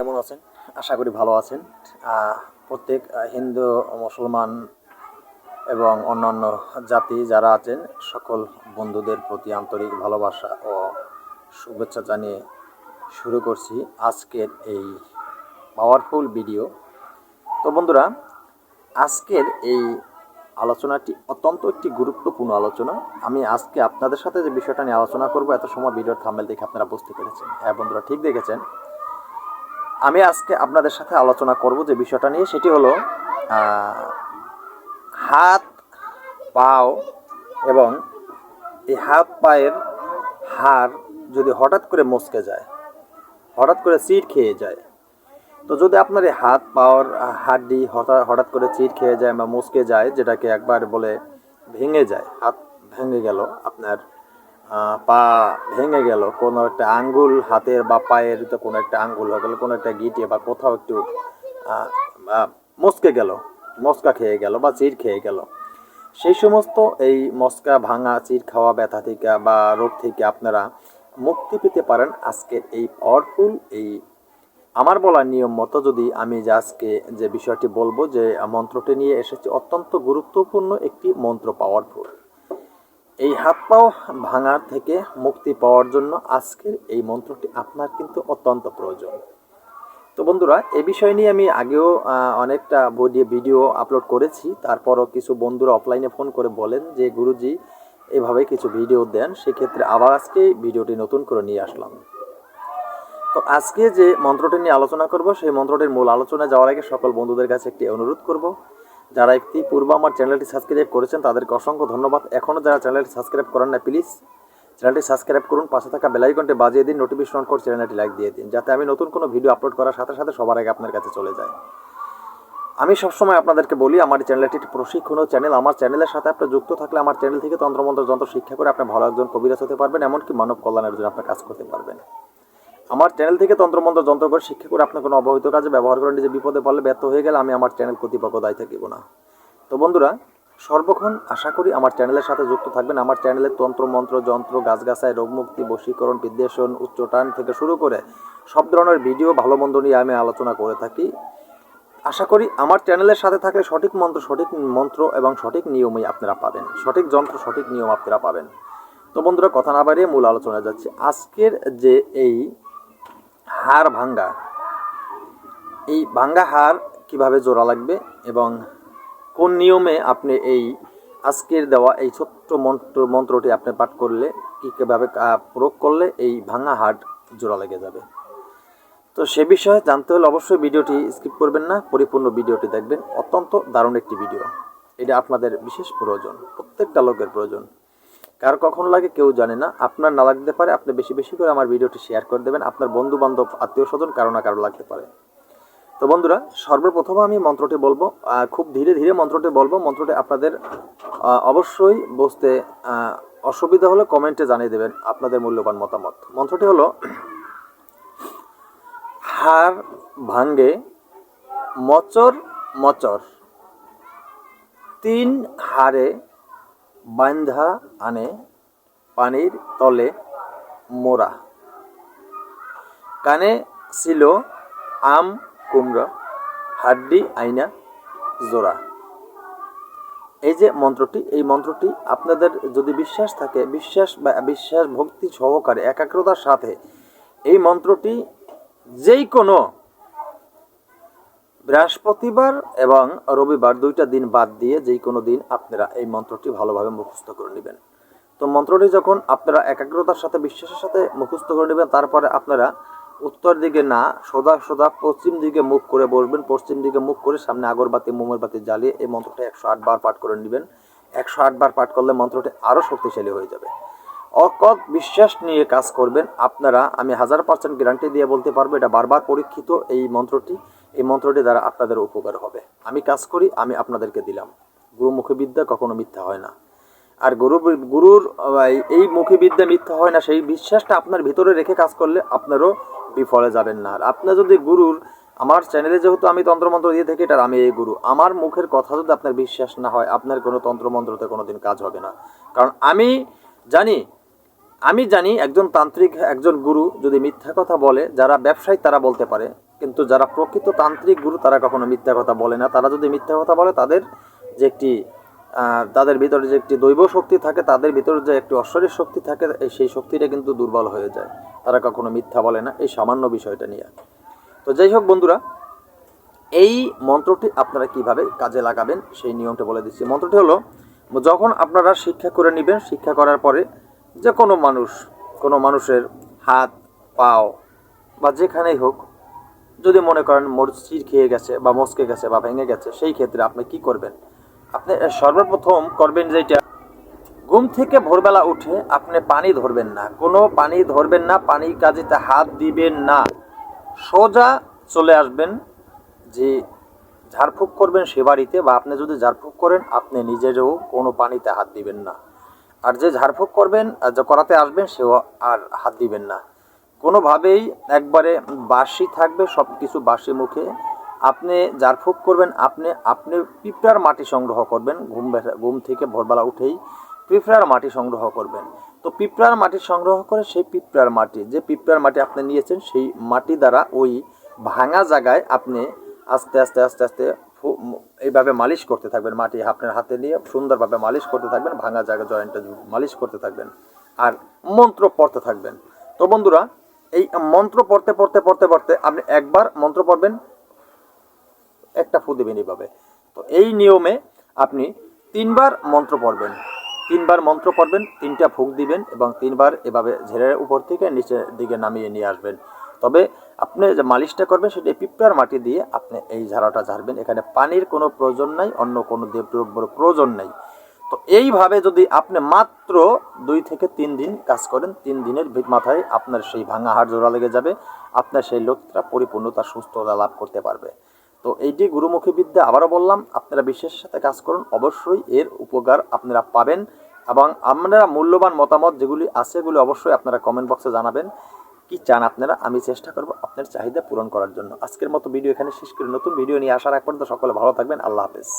কেমন আছেন? আশা করি ভালো আছেন। প্রত্যেক হিন্দু, মুসলমান এবং অন্যান্য জাতি যারা আছেন, সকল বন্ধুদের প্রতি আন্তরিক ভালোবাসা ও শুভেচ্ছা জানিয়ে শুরু করছি আজকের এই পাওয়ারফুল ভিডিও তো বন্ধুরা, আজকের এই আলোচনাটি অত্যন্ত একটি গুরুত্বপূর্ণ আলোচনা। আমি আজকে আপনাদের সাথে যে বিষয়টা নিয়ে আলোচনা করব, এত সময় ভিডিওর থামেল দেখে আপনারা বুঝতে পেরেছেন। হ্যাঁ বন্ধুরা, ঠিক দেখেছেন? আমি আজকে আপনাদের সাথে আলোচনা করব যে বিষয়টা নিয়ে, সেটি হলো হাত, পাও এবং এই হাত পায়ের হাড় যদি হঠাৎ করে মচকে যায়, হঠাৎ করে চিট খেয়ে যায়, তো যদি আপনার এই হাত পাওয়ার হাড্ডি হঠাৎ হঠাৎ করে চিট খেয়ে যায় বা মুচকে যায়, যেটাকে একবার বলে ভেঙে যায়, হাত ভেঙে গেল আপনার পা ভেঙে গেল, কোনো একটা আঙ্গুল হাতের বা পায়ের তো কোনো একটা আঙ্গুল হয়ে গেল, কোনো একটা গিটে বা কোথাও একটু মচকে গেল, মস্কা খেয়ে গেল বা চির খেয়ে গেল। সেই সমস্ত এই মস্কা ভাঙা চির খাওয়া, ব্যথা থেকে বা রোগ থেকে আপনারা মুক্তি পেতে পারেন আজকের এই পাওয়ারফুল এই আমার বলার নিয়ম মতো যদি আমি যে আজকে যে বিষয়টি বলব যে মন্ত্রটি নিয়ে এসেছি, অত্যন্ত গুরুত্বপূর্ণ একটি মন্ত্র পাওয়ারফুল এই হাত পাও ভাঙার থেকে মুক্তি পাওয়ার জন্য আজকের এই মন্ত্রটি আপনার কিন্তু অত্যন্ত প্রয়োজন। তো বন্ধুরা, এ বিষয় নিয়ে আমি আগেও অনেকটা ভিডিও ভিডিও আপলোড করেছি। তারপরও কিছু বন্ধুরা অফলাইনে ফোন করে বলেন যে, গুরুজি, এভাবে কিছু ভিডিও দেন, সেক্ষেত্রে আবার আজকে ভিডিওটি নতুন করে নিয়ে আসলাম। তো আজকে যে মন্ত্রটি নিয়ে আলোচনা করব, সেই মন্ত্রটির মূল আলোচনা যাওয়ার আগে সকল বন্ধুদের কাছে একটি অনুরোধ করব। যারা একটি পূর্ব আমার চ্যানেলটি সাবস্ক্রাইব করেছেন, তাদেরকে অসংখ্য ধন্যবাদ। এখনও যারা চ্যানেলটি সাবস্ক্রাইব করেন না প্লিজ চ্যানেলটি সাবস্ক্রাইব করুন, পাশে থাকা বেলাইকনটি বাজিয়ে দিন, নোটিফিকেশন করে চ্যানেলটি লাইক দিয়ে দিন, যাতে আমি নতুন কোনো ভিডিও আপলোড করার সাথে সাথে সবার আগে আপনার কাছে চলে যায়। আমি সবসময় আপনাদেরকে বলি, আমার চ্যানেলটি একটি প্রশিক্ষণ ও চ্যানেল। আমার চ্যানেলের সাথে আপনি যুক্ত থাকলে আমার চ্যানেল থেকে তন্ত্রমন্ত্র, যন্ত্র, শিক্ষা করে আপনি ভালো একজন কবিরাজ হতে পারবেন, এমনকি মানব কল্যাণের জন্য আপনি কাজ করতে পারবেন। আমার চ্যানেল থেকে তন্ত্রমন্ত্র যন্ত্র করে শিক্ষা করে আপনার কোনো অবহিত কাজে ব্যবহার করেন নিজে বিপদে পড়লে ব্যর্থ হয়ে গেলে আমি আমার চ্যানেল কর্তৃপক্ষ দায়ী থাকিব না। তো বন্ধুরা, সর্বক্ষণ আশা করি আমার চ্যানেলের সাথে যুক্ত থাকবেন। আমার চ্যানেলের তন্ত্র মন্ত্র যন্ত্র, গাছগাছায় রোগমুক্তি, বশীকরণ, বিদ্বেষণ উচ্চটান থেকে শুরু করে সব ধরনের ভিডিও ভালো মন্দ নিয়ে আমি আলোচনা করে থাকি। আশা করি আমার চ্যানেলের সাথে থাকলে সঠিক মন্ত্র সঠিক মন্ত্র এবং সঠিক নিয়মই আপনারা পাবেন। সঠিক যন্ত্র, সঠিক নিয়ম আপনারা পাবেন। তো বন্ধুরা, কথা না বাড়িয়ে মূল আলোচনা যাচ্ছে। আজকের যে এই হাড় ভাঙ্গা। এই ভাঙ্গা হার কীভাবে জোড়া লাগবে এবং কোন নিয়মে আপনি এই আজকের দেওয়া এই ছোট্ট মন্ত্র, মন্ত্রটি আপনি পাঠ করলে, কী কীভাবে প্রয়োগ করলে এই ভাঙা হাড় জোড়া লেগে যাবে। তো সে বিষয়ে জানতে হলে অবশ্যই ভিডিওটি স্কিপ করবেন না, পরিপূর্ণ ভিডিওটি দেখবেন। অত্যন্ত দারুণ একটি ভিডিও। এটা আপনাদের বিশেষ প্রয়োজন, প্রত্যেকটা লোকের প্রয়োজন। কার কখন লাগে কেউ জানে না। আপনার না লাগতে পারে আপনি বেশি বেশি করে আমার ভিডিওটি শেয়ার করে দেবেন। আপনার বন্ধু বান্ধব আত্মীয় স্বজন কারও না কারও লাগতে পারে। তো বন্ধুরা সর্বপ্রথম আমি মন্ত্রটি বলব। খুব ধীরে ধীরে মন্ত্রটি বলব। মন্ত্রটি আপনাদের অবশ্যই আহ, অসুবিধা হলে কমেন্টে জানিয়ে দেবেন আপনাদের মূল্যবান মতামত। মন্ত্রটি হলো হাড় ভাঙ্গে মচর মচর। তিন হাড়ে বান্ধা আনে পানির তলে মোরা কানে ছিল আম কুমড়া, হাড্ডি, আইনা, জোড়া। এই যে মন্ত্রটি, এই মন্ত্রটি আপনাদের যদি বিশ্বাস থাকে, বিশ্বাস বা বিশ্বাস ভক্তি সহকারে, একাগ্রতার সাথে এই মন্ত্রটি যেই কোনো বৃহস্পতিবার এবং রবিবার দুইটা দিন বাদ দিয়ে যেই কোনো দিন আপনারা এই মন্ত্রটি ভালোভাবে মুখস্থ করে নেবেন। তো মন্ত্রটি যখন আপনারা একাগ্রতার সাথে, বিশ্বাসের সাথে মুখস্থ করে নেবেন, তারপরে আপনারা উত্তর দিকে না, সোজা সোজা পশ্চিম দিকে মুখ করে বসবেন, পশ্চিম দিকে মুখ করে সামনে আগরবাতি মোমের বাতি জ্বালিয়ে এই মন্ত্রটা একশো আট বার পাঠ করে নেবেন। একশো আট বার পাঠ করলে মন্ত্রটি আরও শক্তিশালী হয়ে যাবে। অকত বিশ্বাস নিয়ে কাজ করবেন। আপনারা, আমি হাজার পার্সেন্ট গ্যারান্টি দিয়ে বলতে পারব, এটা বারবার পরীক্ষিত এই মন্ত্রটি। এই মন্ত্রটি দ্বারা আপনাদের উপকার হবে। আমি কাজ করি, আমি আপনাদেরকে দিলাম। গুরুমুখী বিদ্যা কখনো মিথ্যা হয় না। আর গুরু, গুরুর, এই মুখী বিদ্যা মিথ্যা হয় না, সেই বিশ্বাসটা আপনার ভিতরে রেখে কাজ করলে আপনারও বিফলে যাবেন না। আর আপনার যদি গুরুর, আমার চ্যানেলে যেহেতু আমি তন্ত্রমন্ত্র দিয়ে থাকি এটা আমি এই গুরু। আমার মুখের কথা যদি আপনার বিশ্বাস না হয়, আপনার কোনো তন্ত্রমন্ত্রতে কোনো দিন কাজ হবে না। কারণ আমি জানি আমি জানি একজন তান্ত্রিক, একজন গুরু যদি মিথ্যা কথা বলে, যারা ব্যবসায়ী তারা বলতে পারে কিন্তু যারা প্রকৃত তান্ত্রিক গুরু, তারা কখনো মিথ্যা কথা বলে না। তারা যদি মিথ্যা কথা বলে, তাদের যে একটি তাদের ভিতরে যে একটি দৈব শক্তি থাকে, তাদের ভিতরে যে একটি ঐশ্বরিক শক্তি থাকে সেই শক্তিটা কিন্তু দুর্বল হয়ে যায়। তারা কখনো মিথ্যা বলে না, এই সামান্য বিষয়টা নিয়ে। তো যাই হোক বন্ধুরা, এই মন্ত্রটি আপনারা কীভাবে কাজে লাগাবেন, সেই নিয়মটা বলে দিচ্ছি। মন্ত্রটি হলো, যখন আপনারা শিক্ষা করে নেবেন, শিক্ষা করার পরে যে কোনো মানুষ, কোনো মানুষের হাত, পাও বা যেখানেই হোক যদি মনে করেন মরচির খেয়ে গেছে বা মস্কে গেছে বা ভেঙে গেছে, সেই ক্ষেত্রে আপনি কি করবেন? আপনি সর্বপ্রথম করবেন যেটা ঘুম থেকে ভোরবেলা উঠে আপনি পানি ধরবেন না। কোনো পানি ধরবেন না, পানি কাজেতে হাত দিবেন না। সোজা চলে আসবেন যে ঝাড়ফুঁক করবেন সে বাড়িতে বা আপনি যদি ঝাড়ফুঁক করেন, আপনি নিজেরও কোনো পানিতে হাত দিবেন না। আর যে ঝাড়ফুঁক করবেন করাতে আসবেন, সেও আর হাত দিবেন না। কোনোভাবেই একবারে বাসি থাকবে সব কিছু বাসি মুখে। আপনি ঝাড়ফুঁক করবেন, আপনি আপনি পিঁপড়ার মাটি সংগ্রহ করবেন, ঘুম ঘুম থেকে ভোরবেলা উঠেই পিঁপড়ার মাটি সংগ্রহ করবেন। তো পিঁপড়ার মাটি সংগ্রহ করে সেই পিঁপড়ার মাটি, যে পিঁপড়ার মাটি আপনি নিয়েছেন, সেই মাটি দ্বারা ওই ভাঙা জায়গায় আপনি আস্তে আস্তে আস্তে আস্তে এইভাবে মালিশ করতে থাকবেন মাটি আপনার হাতে নিয়ে, সুন্দরভাবে মালিশ করতে থাকবেন, ভাঙা জায়গা জয়েন্টে মালিশ করতে থাকবেন। আর মন্ত্র পড়তে থাকবেন। তো বন্ধুরা এই মন্ত্র পড়তে পড়তে পড়তে পড়তে আপনি একবার মন্ত্র পড়বেন, একটা ফু দেবেন এইভাবে। তো এই নিয়মে আপনি তিনবার মন্ত্র পড়বেন। তিনবার মন্ত্র পড়বেন, তিনটা ফুক দিবেন এবং তিনবার এভাবে ঝেড়ের উপর থেকে নিচের দিকে নামিয়ে নিয়ে আসবেন। তবে আপনি যে মালিশটা করবেন, সেটা পিঁপড়ার মাটি দিয়ে আপনি এই ঝাড়াটা ঝাড়বেন। এখানে পানির কোনো প্রয়োজন নাই, অন্য কোনো দেবদ্রব্যর প্রয়োজন নাই। তো এইভাবে যদি আপনি মাত্র দুই থেকে তিন দিন কাজ করেন, তিন দিনের মাথায় আপনার সেই ভাঙা হাড় জোড়া লেগে যাবে, আপনার সেই লোকটা পরিপূর্ণতা, সুস্থতা লাভ করতে পারবে। তো এইটি গুরুমুখী বিদ্যা আবারও বললাম, আপনারা বিশেষের সাথে কাজ করুন, অবশ্যই এর উপকার আপনারা পাবেন এবং আপনারা মূল্যবান মতামত যেগুলি আছে এগুলি অবশ্যই আপনারা কমেন্ট বক্সে জানাবেন। কি চান আপনারা, আমি চেষ্টা করব আপনার চাহিদা পূরণ করার জন্য। আজকের মতো ভিডিও এখানে শেষ করে। নতুন ভিডিও নিয়ে আসার এক পর্যন্ত সকলে ভালো থাকবেন। আল্লাহ হাফেজ।